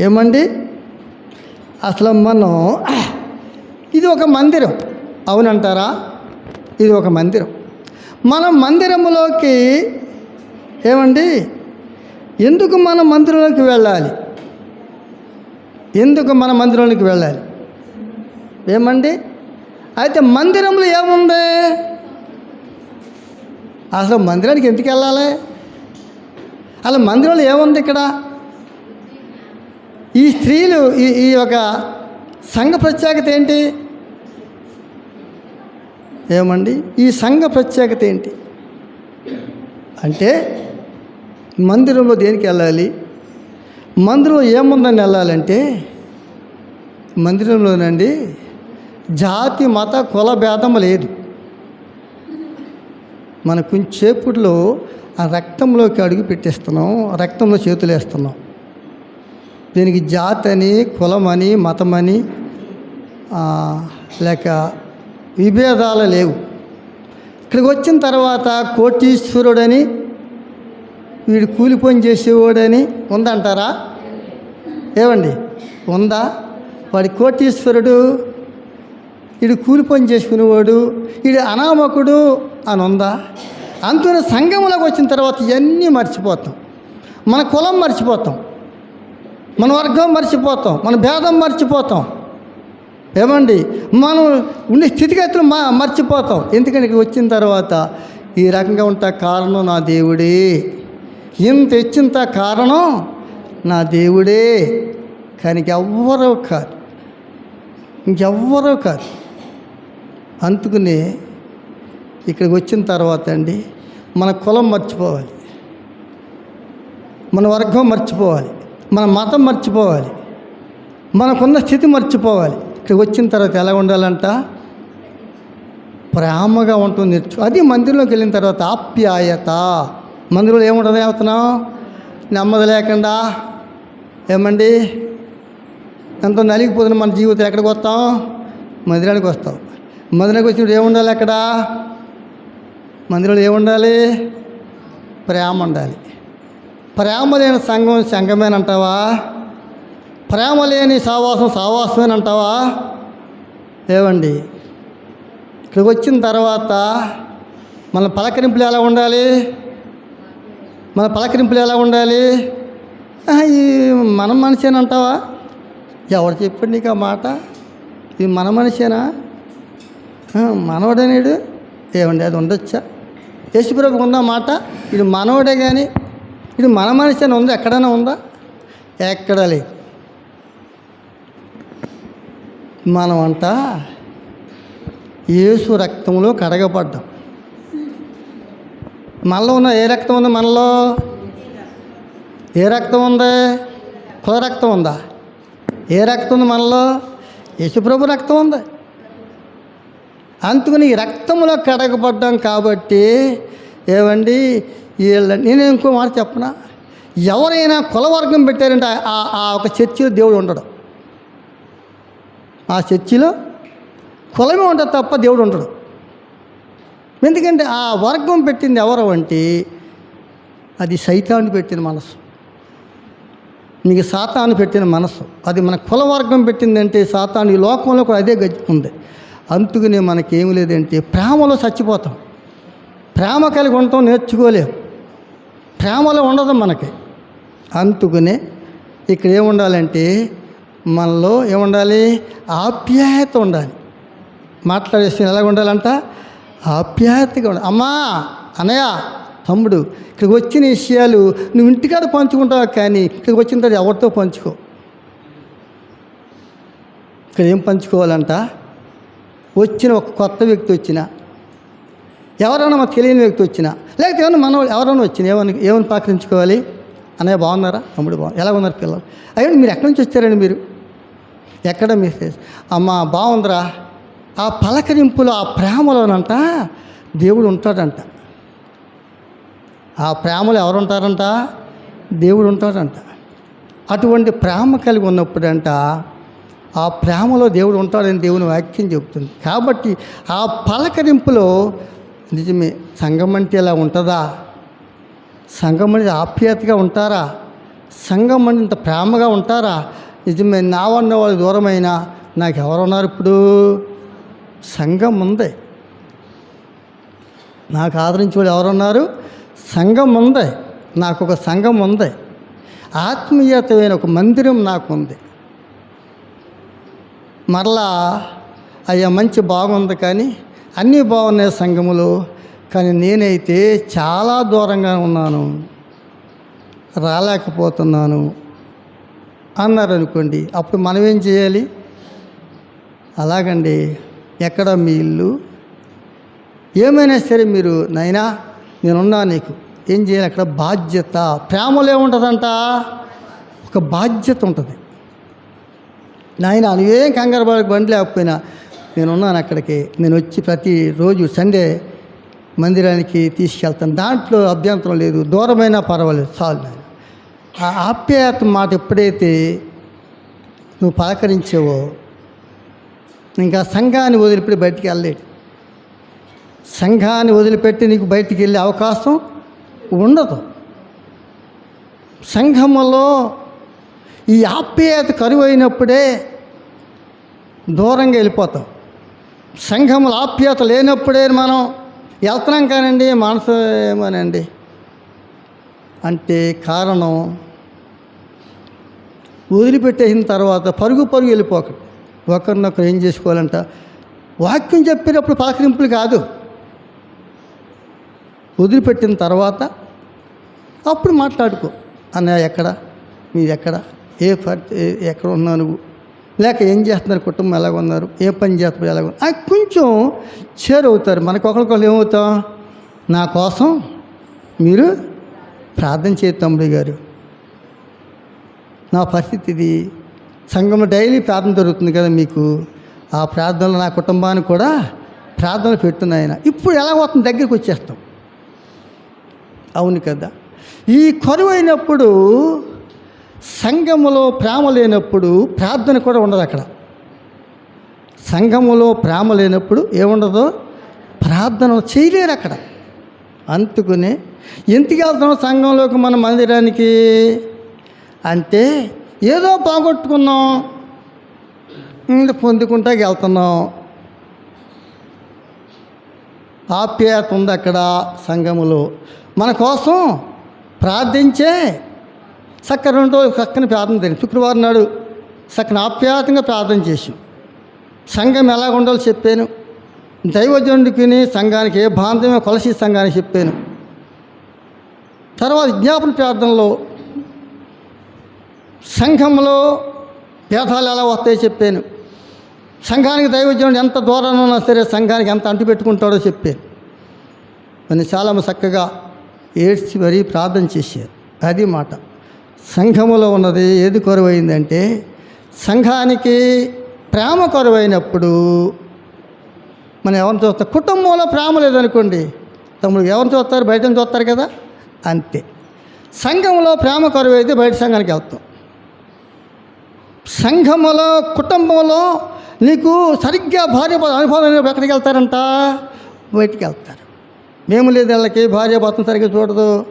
ఏమండి? అసలు మనం ఇది ఒక మందిరం. అవునంటారా? ఇది ఒక మందిరం. మనం మందిరంలోకి ఏమండి? ఎందుకు మన మందిరంలోకి వెళ్ళాలి? ఎందుకు మన మందిరంలోకి వెళ్ళాలి? ఏమండి? అయితే మందిరంలో ఏముంది? అసలు మందిరానికి ఎందుకు వెళ్ళాలి? అసలు మందిరంలో ఏముంది ఇక్కడ? ఈ స్త్రీలు ఈ ఈ యొక్క సంఘ ప్రత్యేకత ఏంటి? ఏమండి? ఈ సంఘ ప్రత్యేకత ఏంటి? అంటే మందిరంలో దేనికి వెళ్ళాలి? మందిరంలో ఏముందని వెళ్ళాలంటే మందిరంలోనండి జాతి మత కుల భేదం లేదు. మన కొంచెంసేపుట్లో ఆ రక్తంలోకి అడుగు పెట్టేస్తున్నాం ఆ రక్తంలో చేతులు వేస్తున్నాం దీనికి జాతి అని కులమని మతమని లేక విభేదాలు లేవు. ఇక్కడికి వచ్చిన తర్వాత కోటీశ్వరుడని వీడు కూలి పని చేసేవాడని ఉందంటారా? ఏమండి? ఉందా? వాడి కోటీశ్వరుడు వీడు కూలి పని చేసుకునేవాడు వీడు అనామకుడు అని ఉందా? అందుకని సంఘంలోకి వచ్చిన తర్వాత ఇవన్నీ మర్చిపోతాం. మన కులం మర్చిపోతాం. మన వర్గం మర్చిపోతాం మన భేదం మర్చిపోతాం. ఏమండి? మనం ఉండే స్థితిగతులు మా మర్చిపోతాం. ఎందుకంటే వచ్చిన తర్వాత ఈ రకంగా ఉంటా కారణం నా దేవుడే. ఇంత ఇచ్చింత కారణం నా దేవుడే. కానీ ఎవ్వరూ కాదు. ఇంకెవ్వరూ కాదు. అందుకునే ఇక్కడికి వచ్చిన తర్వాత అండి మన కులం మర్చిపోవాలి. మన వర్గం మర్చిపోవాలి. మన మతం మర్చిపోవాలి. మనకున్న స్థితి మర్చిపోవాలి. ఇక్కడ వచ్చిన తర్వాత ఎలా ఉండాలంట? ప్రేమగా ఉంటుంది నేర్చు అది మందిరంలోకి వెళ్ళిన తర్వాత ఆప్యాయత. మందిరంలో ఏముంటుంది ఏమవుతున్నాం నెమ్మది లేకుండా ఏమండి? ఎంతో నలిగిపోతున్న మన జీవితం ఎక్కడికి వస్తాం? మందిరానికి వస్తాం. మందిరానికి వచ్చినప్పుడు ఏముండాలి అక్కడ? మందిరంలో ఏముండాలి ప్రేమ ఉండాలి. ప్రేమ లేని సంఘం సంఘమేనంటావా? ప్రేమ లేని సావాసం సావాసమేనంటావా? ఏవండి? ఇక్కడికి వచ్చిన తర్వాత మన పలకరింపులు ఎలా ఉండాలి? మన పలకరింపులు ఎలా ఉండాలి? ఈ మన మనిషేనంటావా? ఎవరు చెప్పండి నీకు ఆ మాట? ఇది మన మనిషేనా? మనవడనేడు? ఏమండి అది ఉండొచ్చా? యేసుప్రభు మాట ఇది మనవడే కానీ ఇది మన మనిషి అని ఉందా? ఎక్కడైనా ఉందా? ఎక్కడా లేదు. మనం అంట యేసు రక్తంలో కడగబడ్డాం. మనలో ఉన్న ఏ రక్తం ఉంది మనలో? ఏ రక్తం ఉంది? కుల రక్తం ఉందా? ఏ రక్తం ఉంది మనలో? యశుప్రభు రక్తం ఉంది. అందుకని ఈ రక్తంలో కడగబడ్డాం కాబట్టి ఏమండి? వీళ్ళ నేను ఇంకో మాట చెప్పనా? ఎవరైనా కులవర్గం పెట్టారంటే ఆ ఆ ఒక చర్చిలో దేవుడు ఉండడు. ఆ చర్చిలో కులమే ఉంటుంది తప్ప దేవుడు ఉండడు. ఎందుకంటే ఆ వర్గం పెట్టింది ఎవరు అంటే అది సైతాన్ని పెట్టిన మనసు నీకు సాతాను పెట్టిన మనసు అది మన కులవర్గం పెట్టిందంటే సాతాను ఈ లోకంలో కూడా అదే గతి అందుకనే మనకేం లేదంటే ప్రేమలో చచ్చిపోతాం. ప్రేమ కలిగి ఉండటం నేర్చుకోలేం. ప్రేమలో ఉండదు మనకి. అందుకునే ఇక్కడ ఏముండాలంటే మనలో ఏముండాలి? ఆప్యాయత ఉండాలి. మాట్లాడేసి ఎలాగ ఉండాలంట? ఆప్యాయతగా ఉండాలి. అమ్మా! అన్నయ్య! తమ్ముడు! ఇక్కడికి వచ్చిన విషయాలు నువ్వు ఇంటికాడ పంచుకుంటావు కానీ ఇక్కడికి వచ్చిన తర్వాత ఎవరితో పంచుకో? ఇక్కడ ఏం పంచుకోవాలంట? వచ్చిన ఒక కొత్త వ్యక్తి వచ్చిన ఎవరైనా మాకు తెలియని వ్యక్తి వచ్చినా లేకపోతే ఏమైనా మన ఎవరైనా వచ్చిన ఏమని ఏమని పాకరించుకోవాలి? అన్నయ్య బాగున్నారా? తమ్ముడు బాగుంది ఎలా ఉన్నారు పిల్లలు? అయ్యండి మీరు ఎక్కడి నుంచి వచ్చారండి మీరు? ఎక్కడ మీరు అమ్మ బాగుందిరా. ఆ పలకరింపులో ఆ ప్రేమలోనంట దేవుడు ఉంటాడంట. ఆ ప్రేమలో ఎవరు ఉంటారంట దేవుడు ఉంటాడంట. అటువంటి ప్రేమ కలిగి ఉన్నప్పుడంట ఆ ప్రేమలో దేవుడు ఉంటాడని దేవుని వాక్యం చెబుతుంది. కాబట్టి ఆ పలకరింపులో నిజమే సంఘం అంటే ఇలా ఉంటుందా? సంఘం అనేది ఆప్యాయతగా ఉంటారా? సంఘం అంటే ఇంత ప్రేమగా ఉంటారా? నిజమే నా ఉన్న వాళ్ళు దూరమైనా నాకు ఎవరున్నారు ఇప్పుడు? సంఘం ఉంది. నాకు ఆదరించే వాళ్ళు ఎవరున్నారు? సంఘం ఉంది. నాకు ఒక సంఘం ఉంది. ఆత్మీయతమైన ఒక మందిరం నాకు ఉంది మరలా అయ్యా మంచి బాగుంది కానీ అన్నీ బాగున్నాయి సంఘములు కానీ నేనైతే చాలా దూరంగా ఉన్నాను. రాలేకపోతున్నాను. అన్నారు అనుకోండి అప్పుడు మనం ఏం చేయాలి? అలాగండి ఎక్కడ మీ ఇల్లు? ఏమైనా సరే మీరు నైనా నేనున్నా నీకు. ఏం చేయాలి? అక్కడ బాధ్యత. ప్రేమలో ఏముంటుందంట? ఒక బాధ్యత ఉంటుంది. నాయన నువ్వేం కంగారు బండి లేకపోయినా. నేనున్నాను అక్కడికి. నేను వచ్చి ప్రతిరోజు సండే మందిరానికి తీసుకెళ్తాను. దాంట్లో అభ్యంతరం లేదు. దూరమైనా పర్వాలేదు. చాలు నేను ఆ ఆప్యాయత మాట ఎప్పుడైతే నువ్వు పలకరించావో ఇంకా సంఘాన్ని వదిలిపెట్టి బయటికి వెళ్ళలేడు సంఘాన్ని వదిలిపెట్టి నీకు బయటికి వెళ్ళే అవకాశం ఉండదు. సంఘములో ఈ ఆప్యాయత కరువు అయినప్పుడే దూరంగా వెళ్ళిపోతావు. సంఘముల ఆప్యాత లేనప్పుడే మనం వెళ్తున్నాం కానండి మనసు ఏమోనండి. అంటే కారణం వదిలిపెట్టేసిన తర్వాత పరుగు పరుగు వెళ్ళిపోకండి ఒకరినొకరు ఏం చేసుకోవాలంట? వాక్యం చెప్పేటప్పుడు పలకరింపులు కాదు. వదిలిపెట్టిన తర్వాత అప్పుడు మాట్లాడుకో. అన్నయ్య ఎక్కడ? మీది ఎక్కడ? ఏ పరి ఏ- ఎక్కడ ఉన్నావు నువ్వు? లేక ఏం చేస్తున్నారు? కుటుంబం ఎలాగ ఉన్నారు? ఏ పని చేస్తున్నారు? ఎలాగ ఉన్నారు? అది కొంచెం చేరవుతారు మనకు ఒకరికొకరు ఏమవుతాం? నా కోసం మీరు ప్రార్థన చేయదు తమ్ముడు గారు. నా పరిస్థితి ఇది. సంఘం డైలీ ప్రార్థన జరుగుతుంది కదా మీకు. ఆ ప్రార్థనలు నా కుటుంబానికి కూడా ప్రార్థనలు పెడుతున్నాయన ఇప్పుడు ఎలా వస్తుంది దగ్గరికి వచ్చేస్తాం. అవును కదా. ఈ కరువు అయినప్పుడు సంఘములో ప్రేమ లేనప్పుడు ప్రార్థన కూడా ఉండదు అక్కడ. సంఘములో ప్రేమ లేనప్పుడు ఏముండదు? ప్రార్థన చేయలేరు అక్కడ. అందుకుని ఎందుకు వెళ్తున్నాం సంఘంలోకి మన మందిరానికి? అంటే ఏదో పోగొట్టుకున్నాం. ఇంకా పొందుకుంటా వెళ్తున్నాం. ఆప్యాయత ఉంది అక్కడ సంఘములో. మన కోసం ప్రార్థించే చక్క రెండు చక్కని ప్రార్థన జరిగింది. శుక్రవారం నాడు చక్కని ఆప్యాయతంగా ప్రార్థన చేసాం సంఘం ఎలా ఉండాలో చెప్పాను. దైవజనుడికి సంఘానికి ఏ బాంధవ్యం కొలసి సంఘానికి చెప్పాను. తర్వాత విజ్ఞాపన ప్రార్థనలో సంఘంలో భేదాలు ఎలా వస్తాయో చెప్పాను. సంఘానికి దైవజనుడు ఎంత దూరంలో ఉన్నా సరే సంఘానికి ఎంత అంటు పెట్టుకుంటాడో చెప్పాను. కొన్ని చాలా చక్కగా ఏడ్చి మరీ ప్రార్థన చేశారు. అది మాట. సంఘములో ఉన్నది ఏది కొరవైందంటే సంఘానికి ప్రేమ కొరవైనప్పుడు మనం ఎవరిని చూస్తాం? కుటుంబంలో ప్రేమ లేదనుకోండి తమ్ముడు ఎవరిని చూస్తారు? బయట నుంచి చూస్తారు కదా? అంతే. సంఘంలో ప్రేమ కొరవైతే బయట సంఘానికి వెళ్తాం. సంఘములో కుటుంబంలో నీకు సరిగ్గా భార్య అనుభవం లేనప్పుడు ఎక్కడికి వెళ్తారంట? బయటికి వెళ్తారు. మేము లేదు వాళ్ళకి భార్య భర్తను సరిగ్గా చూడదు.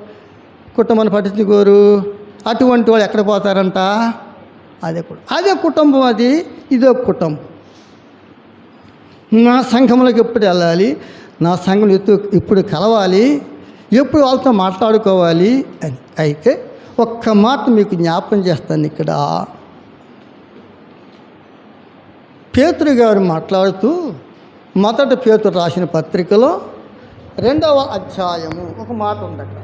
కుటుంబాన్ని పట్టించుకోరు. అటువంటి వాళ్ళు ఎక్కడ పోతారంట? అదే అదే కుటుంబం అది ఇదో కుటుంబం. నా సంఘంలోకి ఎప్పుడు వెళ్ళాలి? నా సంఘం ఎత్తు ఇప్పుడు కలవాలి? ఎప్పుడు వాళ్ళతో మాట్లాడుకోవాలి? అని. అయితే ఒక్క మాట మీకు జ్ఞాపకం చేస్తాను ఇక్కడ. పేతురు గారు మాట్లాడుతూ మొదట పేతురు రాసిన పత్రికలో రెండవ అధ్యాయము ఒక మాట ఉంది అక్కడ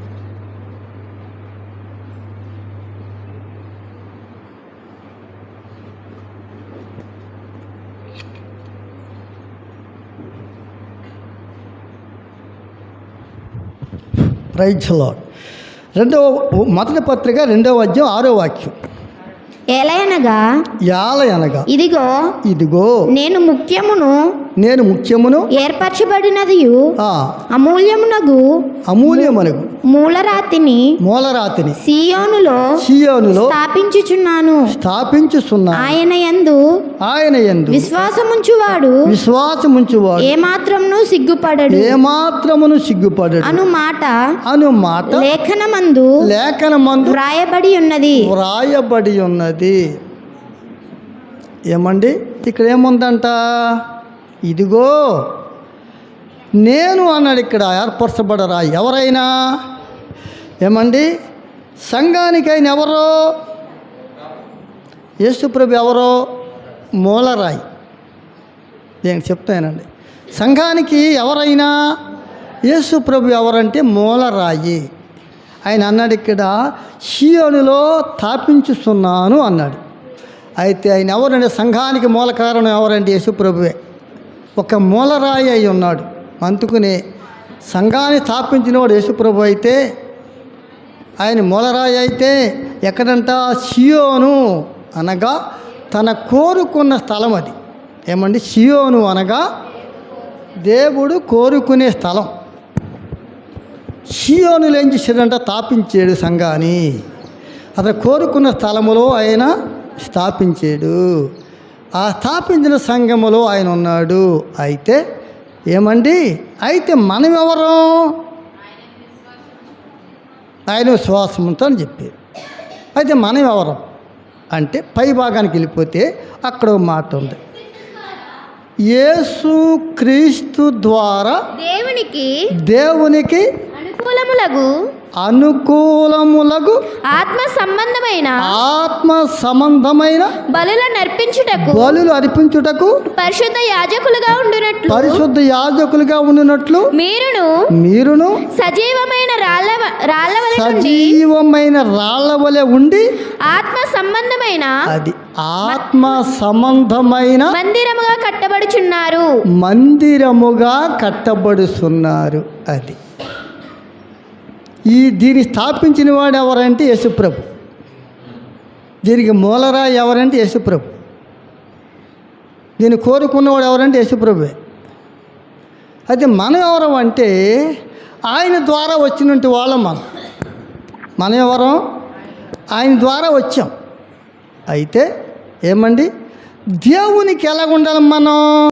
ప్రైజ్ లాడ్ రెండవ మొదటి పత్రిక రెండవ అధ్యాయం ఆరో వాక్యం. ఎలయనగా యాల అనగా ఇదిగో ఇదిగో. నేను ముఖ్యమును నేను ముఖ్యమును ఏర్పరచబడినదియు. ఆ, అమూల్యమునగు అమూల్యమనగు. మూలరాతిని మూలరాతిని. సియోనులో సియోనులో స్థాపించుచున్నాను. స్థాపించుస్తున్నా ఆయన యందు ఆయన ఎందు విశ్వాసముంచువాడు. విశ్వాసముంచువాడు. ఏమాత్రమును సిగ్గుపడడు. ఏమాత్రమును సిగ్గుపడడు. అను మాట అను మాట లేఖనమందు లేఖనమందు వ్రాయబడి ఉన్నది వ్రాయబడి ఉన్నది ఏమండి? ఇక్కడ ఏముందంట ఇదిగో నేను అన్నాడు ఇక్కడ ఏర్పరచబడరా ఎవరైనా? ఏమండి? సంఘానికైన ఎవరో? యేసుప్రభు ఎవరో? మూలరాయి. నేను చెప్తానండి. సంఘానికి ఎవరైనా? యేసుప్రభు ఎవరంటే మూలరాయి. ఆయన అన్నాడు ఇక్కడ షియోనులో తాపించుస్తున్నాను అన్నాడు. అయితే ఆయన ఎవరంటే సంఘానికి మూల కారణం ఎవరంటే యేసుప్రభువే. ఒక మూలరాయి అయి ఉన్నాడు. అందుకునే సంఘాన్ని స్థాపించినవాడు యేసుప్రభు అయితే ఆయన మూలరాయి అయితే ఎక్కడంట? సియోను అనగా తన కోరుకున్న స్థలం అది. ఏమండి? సియోను అనగా దేవుడు కోరుకునే స్థలం. షియోనులు ఏం చేశాడంట తాపించాడు సంఘాన్ని. అతను కోరుకున్న స్థలములో ఆయన స్థాపించాడు. ఆ స్థాపించిన సంఘములో ఆయన ఉన్నాడు. అయితే ఏమండి? అయితే మనం ఎవరు ఆయన విశ్వాసంతో అని చెప్పారు. అయితే మనం ఎవరు అంటే పై భాగానికి వెళ్ళిపోతే అక్కడ మాట ఉంది. యేసు క్రీస్తు ద్వారా దేవునికి దేవునికి అనుకూలములగు అనుకూలములకు ఆత్మ సంబంధమైన ఆత్మ సంబంధమైన బలుల నర్పించుటకు బలులు అర్పించుటకు పరిశుద్ధ యాజకులుగా ఉండునట్లు పరిశుద్ధ యాజకులుగా ఉండినట్లు మీరును మీరును సజీవమైన రాళ్ళ రాళ్ళ వలె సజీవమైన రాళ్ళ వలె ఉండి ఆత్మ సంబంధమైన అది ఆత్మ సంబంధమైన మందిరముగా కట్టబడుచున్నారు. మందిరముగా కట్టబడుతున్నారు అది ఈ దీన్ని స్థాపించిన వాడు ఎవరంటే యశుప్రభు దీనికి మూలరా ఎవరంటే యశుప్రభు దీన్ని కోరుకున్నవాడు ఎవరంటే యశుప్రభువే అయితే మనం ఎవరం అంటే ఆయన ద్వారా వచ్చినట్టు వాళ్ళం మనం. మనం ఎవరం? ఆయన ద్వారా వచ్చాం. అయితే ఏమండి? దేవునికి ఎలా ఉండాలి మనం?